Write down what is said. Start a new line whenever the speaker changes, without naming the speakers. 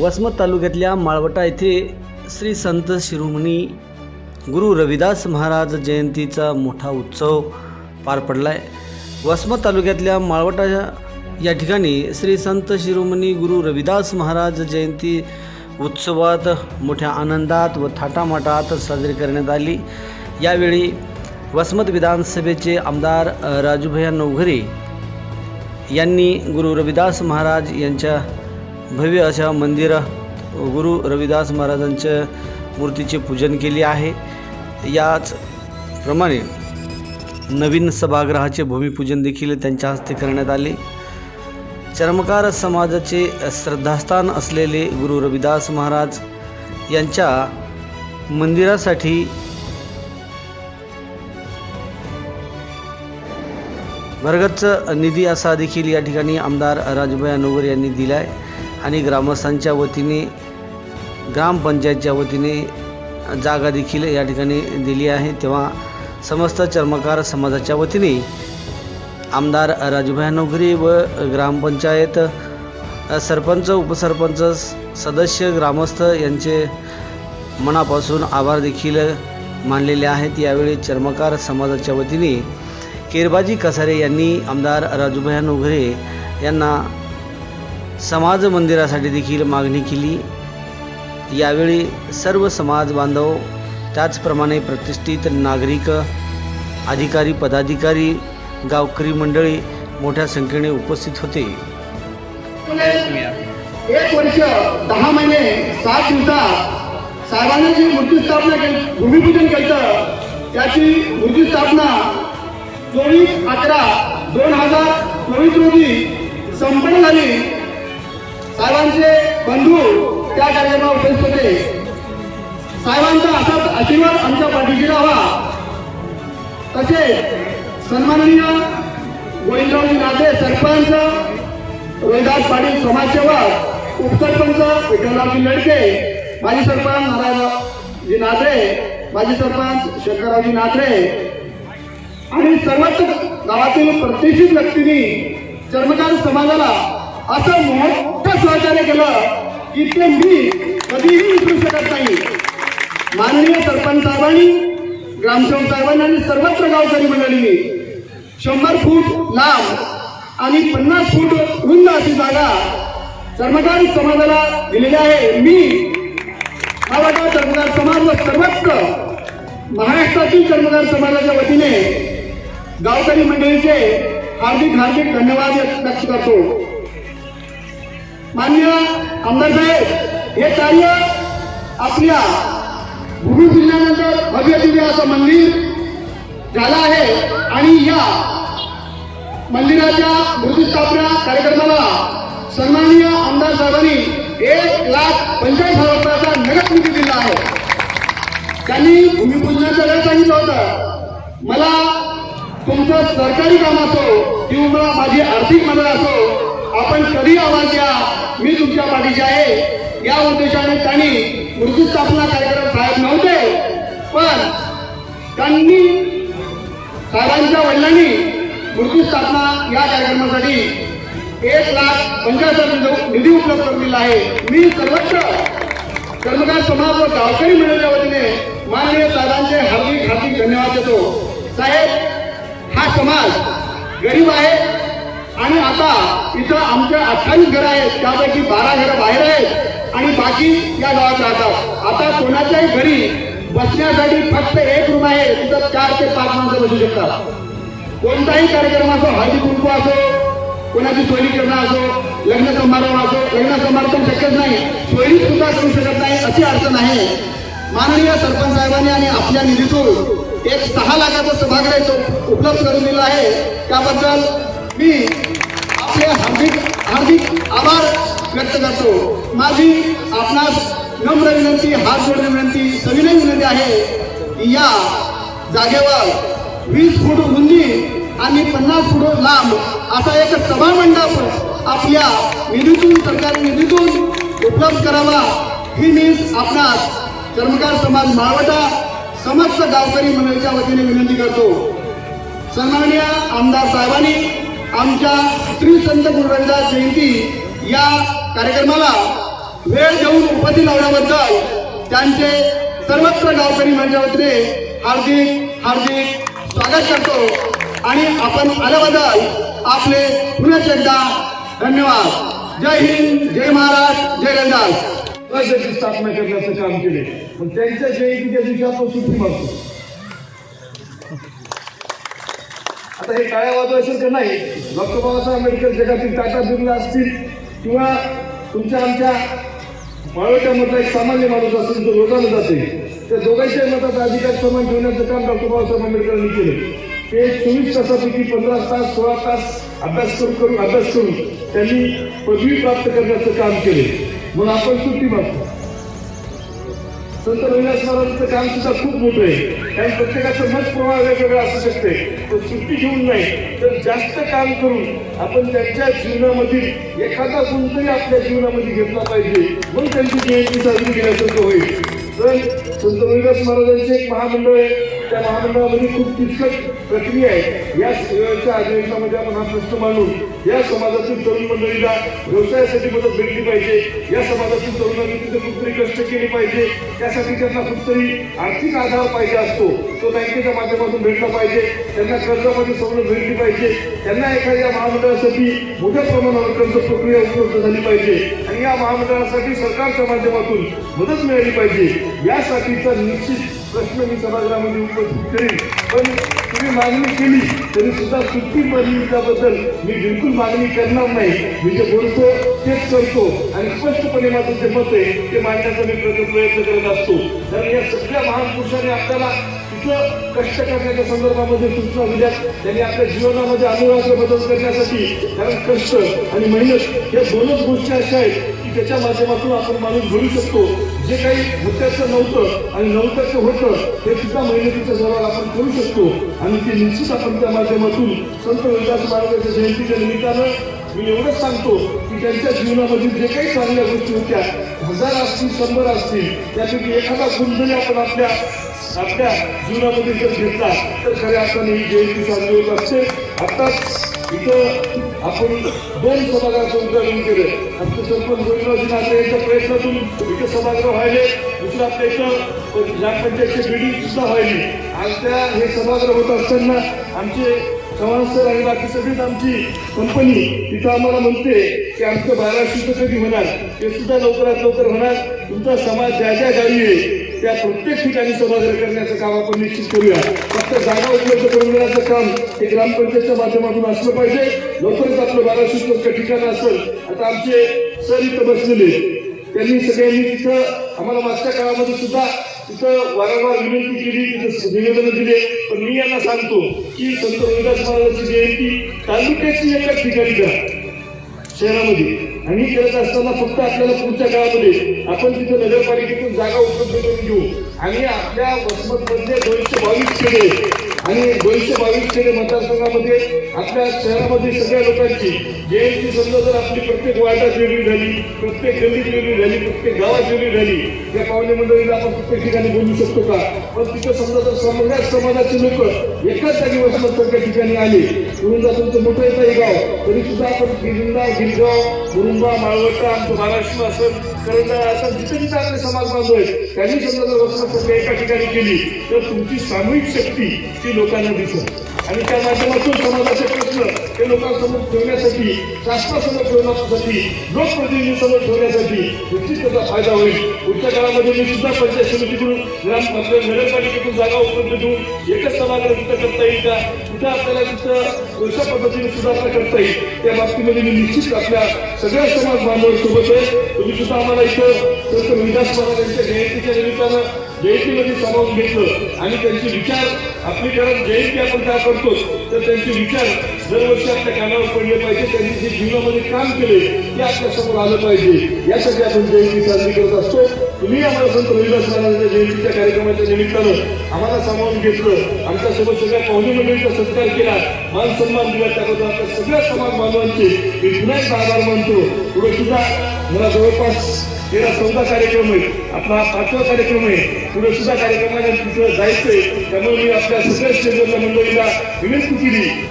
वसमत तालुक्यातल्या माळवटा येथे श्री संत शिरोमणी गुरु रविदास महाराज जयंतीचा मोठा उत्सव पार पडला आहे वसमत तालुक्यातल्या माळवटा या ठिकाणी श्री संत शिरोमणी गुरु रविदास महाराज जयंती उत्सवात मोठ्या आनंदात व थाटामाटात साजरी करण्यात आली. यावेळी वसमत विधानसभेचे आमदार राजूभैया नवघरे यांनी गुरु रविदास महाराज यांच्या भव्य अशा मंदिर गुरु रविदास महाराजांच्या मूर्तीचे पूजन केले आहे. याच प्रमाणे नवीन सभागृहाचे भूमिपूजन देखील त्यांच्या हस्ते करण्यात आले. चर्मकार समाजाचे श्रद्धास्थान असलेले गुरु रविदास महाराज यांच्या मंदिरासाठी भरगच्च निधी असा देखील या ठिकाणी आमदार राजूभाई नवर यांनी दिला आहे आणि ग्रामस्थांच्या वतीने ग्रामपंचायतच्या वतीने जागा देखील या ठिकाणी दिली आहे. तेव्हा समस्त चर्मकार समाजाच्या वतीने आमदार राजूभाई नोकरी व ग्रामपंचायत सरपंच उपसरपंच स- सदस्य ग्रामस्थ यांचे मनापासून आभार देखील मानलेले आहेत. यावेळी चर्मकार समाजाच्या वतीने केरबाजी कसारे यांनी आमदार राजूभाई नोघरे यांना समाज मंदिरासाठी देखील मागणी केली. यावेळी सर्व समाज बांधव त्याचप्रमाणे प्रतिष्ठित नागरिक अधिकारी पदाधिकारी गावकरी मंडळी मोठ्या संख्येने उपस्थित होते.
एक वर्ष दहा महिने सात दिवसात साहेबांनी जी मूर्ती स्थापना केली भूमिपूजन केलं त्याची मूर्ती स्थापना चोवीस अकरा दोन हजार चोवीस रोजी संपन्न झाली. साहेबांचे बंधू त्या कार्यक्रमात उपस्थित होते. साहेबांचा असाच आशीर्वाद आमच्या पाठीशी राहावा. तसेच सन्माननीय गोविंदरावजी नाते सरपंच रोहिदास पाटील समाजसेवक उपसरपंच विठ्ठलरावजी लडके माजी सरपंच नारायणजी नात्रे माजी सरपंच शंकररावजी नात्रे आणि सर्वच गावातील प्रतिष्ठित व्यक्तींनी चर्मकार समाजाला असं मोठं सहकार्य केलं की ते मी कधीही विसरू शकत नाही. माननीय सरपंच साहेबांनी ग्रामसेवक साहेबांनी आणि सर्वत्र गावकरी मंडळींनी शंभर फूट लांब आणि पन्नास फूट रुंद अशी जागा चर्मकार समाजाला दिलेली आहे. मी मला कर्मकार समाज व सर्वत्र महाराष्ट्रातील कर्मकार समाजाच्या वतीने गावकरी मंडळीचे हार्दिक हार्दिक धन्यवाद व्यक्त करतो. मान्य आमदार साहेब हे कार्य आपल्या भूमिपूजनानंतर भव्य दिव्य असं मंदिर झालं आहे आणि या मंदिराच्या मूर्तीस्थापना कार्यक्रमाला सन्माननीय आमदार साहेबांनी एक लाख पंचाळीस हजार रुपयाचा नगद निधी दिला आहे. त्यांनी भूमिपूजनाचं वेळ सांगितलं होतं. मला तुमचं सरकारी काम असो किंवा माझी आर्थिक मदत असो आपण कधी आवाज द्या. मी तुमच्या पाठीशी आहे. या उद्देशाने त्यांनी मृत्यू स्थापना कार्यक्रम साहेब नव्हते पण त्यांनी साहेबांच्या वडिलांनी मूर्ती स्थापना या कार्यक्रमासाठी एक लाख पंचाळीस निधी उपलब्ध करून दिला आहे. मी सर्वत्र कर्मकार समाज व गावकरी मंडळीच्या वतीने माननीय साहेबांचे हार्दिक हार्दिक धन्यवाद देतो. साहेब हा समाज गरीब आहे आणि आता इथं आमच्या अठ्ठावीस घरं आहेत त्यापैकी बारा घरं बाहेर आहेत आणि बाकी या गावात राहतात. आता कोणाच्याही घरी बसण्यासाठी फक्त एक रूम आहे तिथं चार ते पाच माणसं बसू शकतात. कोणताही कार्यक्रम असो हळदी कुंकू असो कोणाची सोयरी करणं असो लग्न समारंभ असो लग्न समारंभ शक्यच नाही. सोयरी सुद्धा करू शकत नाही अशी अडचण आहे. माननीय सरपंच साहेबांनी आणि आपल्या निधीतून एक सहा लाखाचं सभागृह उपलब्ध करून दिलं आहे. त्याबद्दल मी आपले हार्दिक हार्दिक आभार व्यक्त करतो. माझी आपणास नम्र विनंती हात जोडणे विनंती सविनय विनंती आहे की या जागेवर वीस फूट रुंदी आणि पन्नास फूट लांब असा एक सभा मंडप आपल्या निधीतून सरकारी निधीतून उपलब्ध करावा. ही मी आपणास कर्मकार समाज माळवटा समस्त गावकरी मंडळीच्या वतीने विनंती करतो. सन्माननीय आमदार साहेबांनी आमच्या श्री संत गुरुरविदास जयंती या कार्यक्रमाला वेळ देऊन उपस्थित लावल्याबद्दल त्यांचे सर्वत्र गावकरी माझ्या वतीने हार्दिक हार्दिक स्वागत करतो. आणि आपण आल्याबद्दल आपले पुन्हा एकदा धन्यवाद. जय हिंद जय महाराज जय रविदास.
राज्याची स्थापना करण्याचं काम केले. पण त्यांच्या जयंतीच्या दिवशी आपण सुट्टी मागतो. आता हे काळ्या का नाही? डॉक्टर बाबासाहेब आंबेडकर जगातील टाटा बिर्ला असतील किंवा तुमच्या आमच्या माळवट्यामधला एक सामान्य माणूस असेल जो लोकांना जाते त्या दोघांच्या मतात अधिकार समान ठेवण्याचं काम डॉक्टर बाबासाहेब आंबेडकरांनी केलं. ते चोवीस तासापैकी पंधरा तास सोळा तास अभ्यास करून करून अभ्यास करून त्यांनी पदवी प्राप्त करण्याचं काम केले. मग आपण सुट्टी मागतो. संत रविदास महाराजांचं काम सुद्धा खूप मोठं आहे. कारण प्रत्येकाचं मत प्रवाह वेगवेगळा असू शकते. तो सुट्टी घेऊन नाही तर जास्त काम करून आपण त्यांच्या जीवनामधील एखादा गुणतरी आपल्या जीवनामध्ये घेतला पाहिजे. मग त्यांची जयंती साजरी केल्यासारखं होईल. तर संत रविदास महाराजांचे एक महामंडळ आहे. त्या महामंडळामध्ये खूप किचकट प्रक्रिया आहे. या सेवेच्या अधिवेशनामध्ये आपण हा प्रश्न मांडून या समाजातील तरुण मंडळीला व्यवसायासाठी मदत भेटली पाहिजे. या समाजातील तरुणांनी तिथे कुठतरी कष्ट केले पाहिजे. त्यासाठी त्यांना कुठतरी आर्थिक आधार पाहिजे असतो. तो बँकेच्या माध्यमातून भेटला पाहिजे. त्यांना कर्जामध्ये सवलत भेटली पाहिजे. त्यांना एखाद्या महामंडळासाठी मोठ्या प्रमाणावर कर्ज प्रक्रिया उपलब्ध झाली पाहिजे. आणि या महामंडळासाठी सरकारच्या माध्यमातून मदत मिळाली पाहिजे. यासाठीचा निश्चित प्रश्न मी सभागृहामध्ये उपस्थित करेन पण तुम्ही मागणी केली तरी सुद्धा सुट्टी त्याबद्दल मी बिलकुल मागणी करणार नाही. मी जे बोलतो तेच करतो. आणि स्पष्टपणे माझं जे मत आहे ते मांडण्याचा मी प्रयत्न प्रयत्न करत असतो. कारण या सगळ्या महान पुरुषांनी आपल्याला तिथं कष्ट करण्याच्या संदर्भामध्ये सूचना दिल्या. त्यांनी आपल्या जीवनामध्ये अनुभवाचं बदल करण्यासाठी कारण कष्ट आणि मेहनत या दोनच गोष्टी अशा आहेत की त्याच्या माध्यमातून आपण माणूस घडू शकतो. जे काही होत्याचं नव्हतं आणि नव्हत्याचं होतं हे सुद्धा मेहनतीच्या जोरावर आपण करू शकतो. आणि ते निश्चित आपण त्या माध्यमातून संत विकास महाराजांच्या जयंतीच्या निमित्तानं मी एवढंच सांगतो की त्यांच्या जीवनामध्ये जे काही चांगल्या गोष्टी होत्या हजार असतील शंभर असतील त्यापैकी एखादा गुण जरी आपण आपल्या आपल्या जीवनामध्ये जर घेतला तर खऱ्या अर्थाने ही जयंती चांगली होत असते. आताच इथं आपण दोन सभागृहाचं उद्घाटन केलं आमचे सरपंच गोविंदरावजी नाते यांच्या प्रयत्नातून इथे सभागृह व्हायले दुसरं आपल्या इथं ग्रामपंचायतची बिल्डिंग सुद्धा व्हायली आणि त्या हे सभागृह होत असताना आमचे चव्हाण सर आणि बाकी सगळीच आमची कंपनी तिथं आम्हाला म्हणते की आमचं बाराशे कधी होणार ते सुद्धा लवकरात लवकर होणार तुमचा समाज ज्या ज्या गावी आहे त्या प्रत्येक ठिकाणी सभागृह करण्याचं काम आपण निश्चित करूया. फक्त जागा उपलब्ध करून देण्याचं काम हे ग्रामपंचायतच्या माध्यमातून असलं पाहिजे. लवकरच आपलं बाराशे टक्के ठिकाण असेल. आता आमचे सर इथं बसलेले त्यांनी सगळ्यांनी तिथं आम्हाला मागच्या काळामध्ये सुद्धा तिथं वारंवार विनंती केली तिथं निवेदन दिले. पण मी यांना सांगतो की संत रविदास महाराजांची जयंती तालुक्याची एकाच ठिकाणी करा. शहरामध्ये. आणि हे करत असताना फक्त आपल्याला पुढच्या काळामध्ये आपण तिथे नगरपालिकेतून जागा उपलब्ध करून घेऊ आणि आपल्या वसमतमधले दोनशे बावीस खेडे आणि दोनशे बावीस खेडे मतदारसंघामध्ये आपल्या शहरामध्ये सगळ्या लोकांची जयंती समजा जर आपली प्रत्येक वार्डात वेगळी झाली प्रत्येक गल्लीत वेगळी झाली प्रत्येक गावात वेगळी झाली त्या पाहुणे मंडळीला आपण प्रत्येक ठिकाणी बोलू शकतो का? पण तिथं समजा जर सगळ्याच समाजाचे लोक एकाच जागी वसमत सारख्या ठिकाणी आले म्हणून तुमचं मोठं येतं हे गाव तरी सुद्धा आपण गिरिंदा गिरगाव मुरुंबा माळवटा आमचं महाराष्ट्र असेल करंडा असं जिथे जिथे आपले समाज बांधव आहेत. त्यांनी समजा जर वसमत सारख्या एका ठिकाणी केली तर तुमची सामूहिक शक्ती ती लोकांना दिसत आणि त्या माध्यमातून समाजाचे प्रश्न हे लोकांसमोर ठेवण्यासाठी शासनासमोर ठेवण्यासाठी लोकप्रतिनिधीसमोर ठेवण्यासाठी निश्चित त्याचा फायदा होईल. पुढच्या काळामध्ये मी सुद्धा पंचायत समितीकडून ग्राम नगरपालिकेतून जागा उपलब्ध देऊन एकच सभागृह तिथं करता येईल का? कुठं आपल्याला तिथं कोणत्या पद्धतीने सुधारणा करता येईल. त्या बाबतीमध्ये मी निश्चित आपल्या सगळ्या समाज बांधव सोबत आहे. तुम्ही सुद्धा आम्हाला इथं संत विकास महाराजांच्या जयंतीच्या निमित्तानं जयंतीमध्ये सामावून घेतलं. आणि त्यांचे विचार आपली कारण जयंती आपण काय करतो तर त्यांचे विचार दरवर्षी आपल्या कानावर पडले पाहिजे. त्यांनी जे जीवनामध्ये काम केले ते आपल्यासमोर आलं पाहिजे. यासाठी आपण जयंती साजरी करत असतो. तुम्ही आम्हाला संत रविदास महाराजांच्या जयंतीच्या कार्यक्रमाच्या निमित्तानं आम्हाला सामावून घेतलं. आमच्यासोबत सगळ्या पाहुणे मंडळीचा सत्कार केला. मान सन्मान दिला. त्याबद्दल आपल्या सगळ्या समाज बांधवांचे मी पुन्हा एकदा आभार मानतो. पुढे सुद्धा मला जवळपास तेरा चौदा कार्यक्रम आहे आपला हा पाचवा कार्यक्रम आहे. पुढे सुद्धा कार्यक्रमाला तिथं जायचंय. त्यामुळे मी आपल्या सगळ्या स्टेजवरच्या मंडळीला विनंती केली.